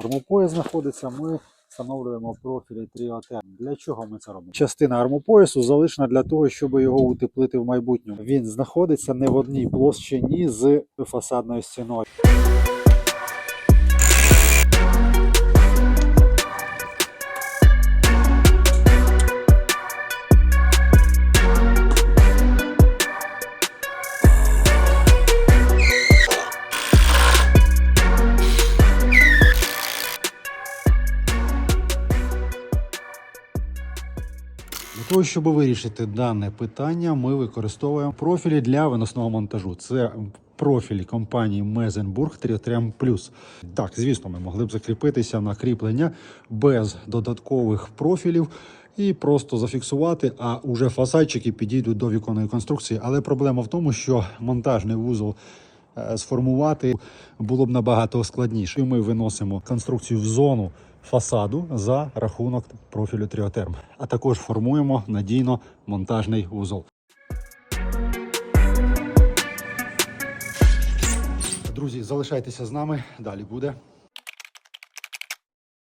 армопояс знаходиться, ми встановлюємо профілі Тріотен. Для чого ми це робимо? Частина армопоясу залишена для того, щоб його утеплити в майбутньому. Він знаходиться не в одній площині з фасадною стіною. Для того, щоб вирішити дане питання, ми використовуємо профілі для виносного монтажу. Це профілі компанії Мезенбург Тріотрем Плюс. Так, звісно, ми могли б закріпитися на кріплення без додаткових профілів і просто зафіксувати, а уже фасадчики підійдуть до віконної конструкції. Але проблема в тому, що монтажний вузол е, сформувати було б набагато складніше. Ми виносимо конструкцію в зону фасаду за рахунок профілю Тріотерм, а також формуємо надійно монтажний вузол. Друзі, залишайтеся з нами. Далі буде.